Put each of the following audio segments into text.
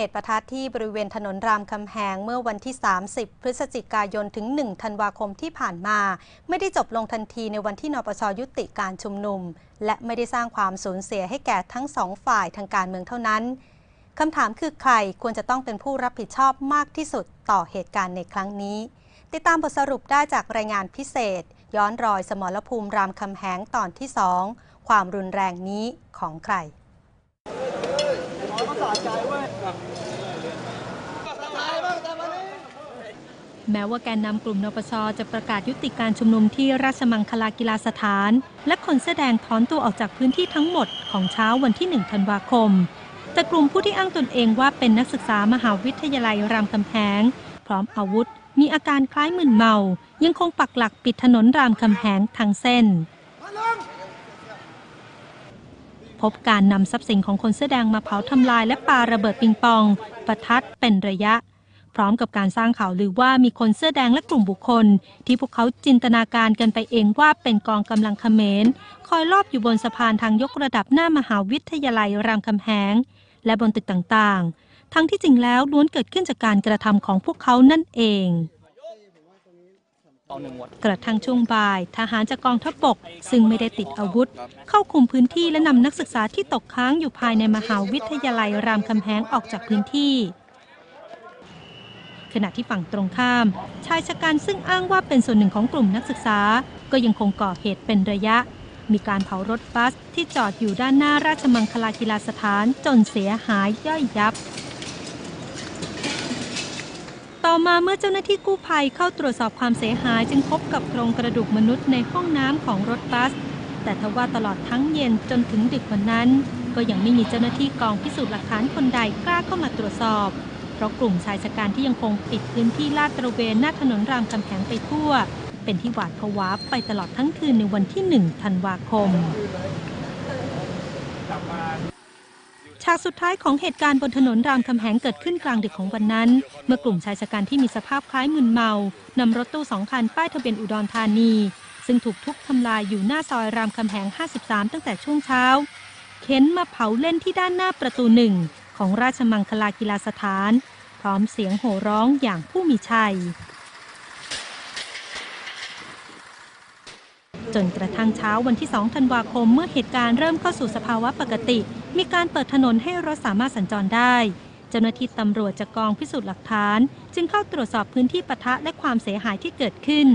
เหตุประทัดที่บริเวณถนนรามคำแหงเมื่อวันที่ 30 พฤศจิกายนถึง 1 ธันวาคมที่ผ่านมา ไม่ได้จบลงทันทีในวันที่นปชยุติการชุมนุม และไม่ได้สร้างความสูญเสียให้แก่ทั้งสองฝ่ายทางการเมืองเท่านั้นคำถามคือใครควรจะต้องเป็นผู้รับผิดชอบมากที่สุดต่อเหตุการณ์ในครั้งนี้ ติดตามบทสรุปได้จากรายงานพิเศษ ย้อนรอยสมรภูมิรามคำแหงตอนที่2ความรุนแรงนี้ของใคร แม้ว่าแกนนำกลุ่มนปชจะประกาศยุติการชุมนุมที่ราชมังคลากีฬาสถาน และคนแสดงถอนตัวออกจากพื้นที่ทั้งหมดของเช้าวันที่ 1 ธันวาคม แต่กลุ่มผู้ที่อ้างตนเองว่าเป็นนักศึกษามหาวิทยาลัยรามคำแหงพร้อมอาวุธ มีอาการคล้ายมึนเมา ยังคงปักหลักปิดถนนรามคำแหงทั้งเส้น พบการนำทรัพย์สินของคนเสื้อแดงมาเผาทำลายและปาระเบิดปิงปอง ประทัดเป็นระยะ พร้อมกับการสร้างข่าวลือว่ามีคนเสื้อแดงและกลุ่มบุคคล ที่พวกเขาจินตนาการกันไปเองว่าเป็นกองกำลังเขมร คอยลอบอยู่บนสะพานทางยกระดับหน้ามหาวิทยาลัยรามคำแหง และบนตึกต่างๆ ทั้งที่จริงแล้วล้วนเกิดขึ้นจากการกระทำของพวกเขานั่นเอง กระทั่งช่วงบ่าย ทหารจากกองทัพบก ซึ่งไม่ได้ติดอาวุธ เข้าคุมพื้นที่และนำนักศึกษาที่ตกค้างอยู่ภายในมหาวิทยาลัยรามคำแหงออกจากพื้นที่ ขณะที่ฝั่งตรงข้าม ชายชะกันซึ่งอ้างว่าเป็นส่วนหนึ่งของกลุ่มนักศึกษา ก็ยังคงก่อเหตุเป็นระยะ มีการเผารถบัสที่จอดอยู่ด้านหน้าราชมังคลากีฬาสถานจนเสียหายย่อยยับ ต่อมาเมื่อเจ้าหน้าที่กู้ภัยเข้าตรวจสอบความเสียหายจึงพบกับโครงกระดูกมนุษย์ในห้องน้ำของรถบัส แต่ทว่าตลอดทั้งเย็นจนถึงดึกวันนั้น ก็ยังไม่มีเจ้าหน้าที่กองพิสูจน์หลักฐานคนใดกล้าเข้ามาตรวจสอบ เพราะกลุ่มชายชะกันที่ยังคงปิดพื้นที่ลาดตระเวนหน้าถนนรามคำแหงไปทั่ว เป็นที่หวาดผวาไปตลอดทั้งคืนในวันที่1ธันวาคมากสุดท้ายของเหตุการณ์บนถนนรามคำแหงเกิดขึ้นกลางดึกของวันนั้น เมื่อกลุ่มชายชะกันที่มีสภาพคล้ายมึนเมานำรถตู้สองคันป้ายทะเบียนอุดรธานี ซึ่งถูกทุบทำลายอยู่หน้าซอยรามคำแหง 53 ตั้งแต่ช่วงเช้า เข็นมาเผาเล่นที่ด้านหน้าประตูหนึ่งของราชมังคลากีฬาสถาน พร้อมเสียงโห่ร้องอย่างผู้มีชัยจนกระทั่งเช้าวันที่ 2 ธันวาคม เมื่อเหตุการณ์เริ่มเข้าสู่สภาวะปกติ มีการเปิดถนนให้รถสามารถสัญจรได้ เจ้าหน้าที่ตำรวจจากกองพิสูจน์หลักฐาน จึงเข้าตรวจสอบพื้นที่ปะทะและความเสียหายที่เกิดขึ้น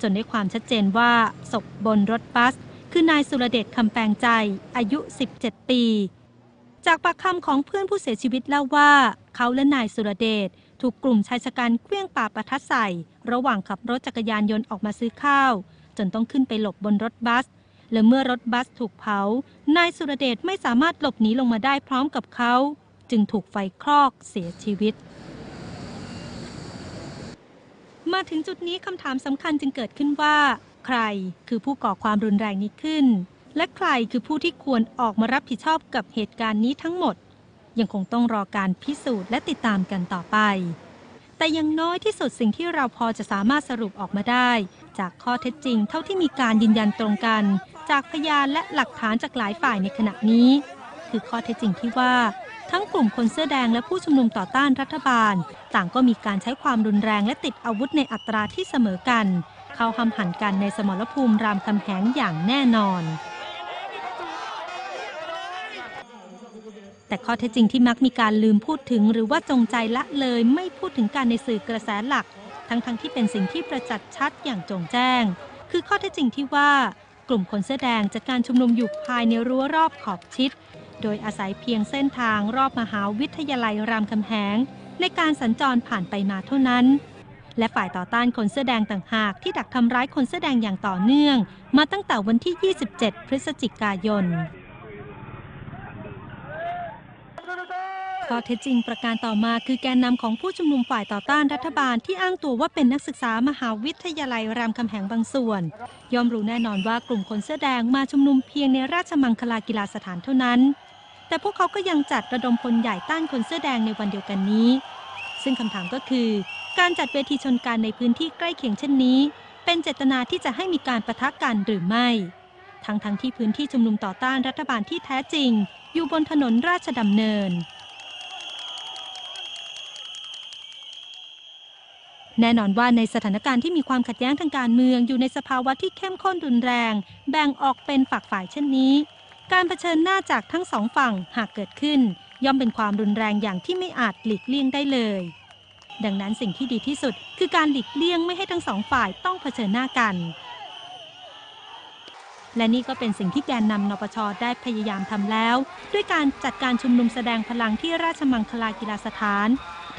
จนได้ความชัดเจนว่าศพบนรถบัส คือนายสุรเดชคำแปลงใจ อายุ 17 ปี จากปากคำของเพื่อนผู้เสียชีวิตเล่าว่า เขาและนายสุรเดชถูกกลุ่มชายชะกันเคลื่องปาประทัดใส่ ระหว่างขับรถจักรยานยนต์ออกมาซื้อข้าว จนต้องขึ้นไปหลบบนรถบัส และเมื่อรถบัสถูกเผา นายสุรเดชไม่สามารถหลบหนีลงมาได้พร้อมกับเขา จึงถูกไฟคลอกเสียชีวิต มาถึงจุดนี้คำถามสำคัญจึงเกิดขึ้นว่า ใครคือผู้ก่อความรุนแรงนี้ขึ้น และใครคือผู้ที่ควรออกมารับผิดชอบกับเหตุการณ์นี้ทั้งหมด ยังคงต้องรอการพิสูจน์และติดตามกันต่อไปแต่ยังน้อยที่สุดสิ่งที่เราพอจะสามารถสรุปออกมาได้ จากข้อเท็จจริงเท่าที่มีการยืนยันตรงกัน จากพยานและหลักฐานจากหลายฝ่ายในขณะนี้ คือข้อเท็จจริงที่ว่า ทั้งกลุ่มคนเสื้อแดงและผู้ชุมนุมต่อต้านรัฐบาล ต่างก็มีการใช้ความรุนแรงและติดอาวุธในอัตราที่เสมอกัน เข้าหำหันกันในสมรภูมิรามคำแหงอย่างแน่นอนแต่ข้อเท็จจริงที่มักมีการลืมพูดถึง หรือว่าจงใจละเลยไม่พูดถึงการในสื่อกระแสหลัก ทั้งๆทที่เป็นสิ่งที่ประจักษ์ชัดอย่างจงแจ้ง คือข้อเท็จจริงที่ว่า กลุ่มคนเสื้อแดงจากการชุมนุมอยู่ภายในรั้วรอบขอบชิด โดยอาศัยเพียงเส้นทางรอบมหาวิทยาลัยรามคำแหง ในการสัญจรผ่านไปมาเท่านั้น และฝ่ายต่อต้านคนเสื้อแดงต่างหากที่ดักทำร้ายคนเสื้อแดงอย่างต่อเนื่อง มาตั้งแต่วันที่ 27 พฤศจิกายน ข้อเท็จจริงประการต่อมาคือแกนนำของผู้ชุมนุมฝ่ายต่อต้านรัฐบาลที่อ้างตัวว่าเป็นนักศึกษามหาวิทยาลัยรามคำแหงบางส่วน ยอมรู้แน่นอนว่ากลุ่มคนเสื้อแดงมาชุมนุมเพียงในราชมังคลากีฬาสถานเท่านั้น แต่พวกเขาก็ยังจัดระดมพลใหญ่ต้านคนเสื้อแดงในวันเดียวกันนี้ ซึ่งคำถามก็คือ การจัดเวทีชนการในพื้นที่ใกล้เคียงเช่นนี้ เป็นเจตนาที่จะให้มีการประทะกันหรือไม่ ทั้งทั้งที่พื้นที่ชุมนุมต่อต้านรัฐบาลที่แท้จริง อยู่บนถนนราชดำเนิน แน่นอนว่าในสถานการณ์ที่มีความขัดแย้งทางการเมือง อยู่ในสภาวะที่เข้มข้นรุนแรง แบ่งออกเป็นฝักฝ่ายเช่นนี้ การเผชิญหน้าจากทั้งสองฝั่งหากเกิดขึ้น ย่อมเป็นความรุนแรงอย่างที่ไม่อาจหลีกเลี่ยงได้เลย ดังนั้นสิ่งที่ดีที่สุด คือการหลีกเลี่ยงไม่ให้ทั้งสองฝ่ายต้องเผชิญหน้ากัน และนี่ก็เป็นสิ่งที่แกนนำนปชได้พยายามทำแล้ว ด้วยการจัดการชุมนุมแสดงพลังที่ราชมังคลากีฬาสถาน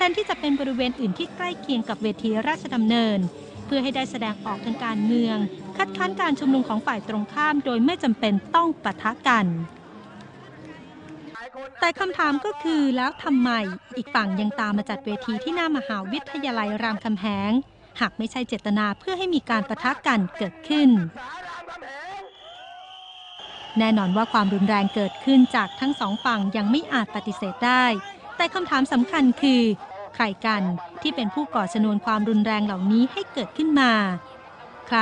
แทนที่จะเป็นบริเวณอื่นที่ใกล้เคียงกับเวทีราชดำเนิน เพื่อให้ได้แสดงออกทางการเมือง คัดค้านการชุมนุมของฝ่ายตรงข้าม โดยไม่จำเป็นต้องปะทะกัน แต่คำถามก็คือแล้วทำไม อีกฝั่งยังตามมาจัดเวทีที่หน้ามหาวิทยาลัยรามคำแหง หากไม่ใช่เจตนาเพื่อให้มีการปะทะกันเกิดขึ้นแน่นอนว่าความรุนแรงเกิดขึ้นจากทั้งสองฝั่งยังไม่อาจปฏิเสธได้ แต่คำถามสำคัญคือ ใครกันที่เป็นผู้ก่อชนวนความรุนแรงเหล่านี้ให้เกิดขึ้นมา ใคร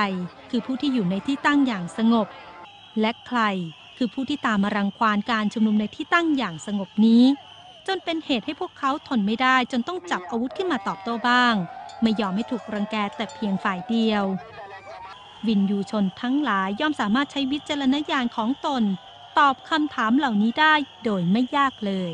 คือผู้ที่อยู่ในที่ตั้งอย่างสงบ และใครคือผู้ที่ตามมารังควานการชุมนุมในที่ตั้งอย่างสงบนี้ จนเป็นเหตุให้พวกเขาทนไม่ได้จนต้องจับอาวุธขึ้นมาตอบโต้บ้าง ไม่ยอมให้ถูกรังแกแต่เพียงฝ่ายเดียว วินยูชนทั้งหลายย่อมสามารถใช้วิจารณญาณของตน ตอบคำถามเหล่านี้ได้โดยไม่ยากเลย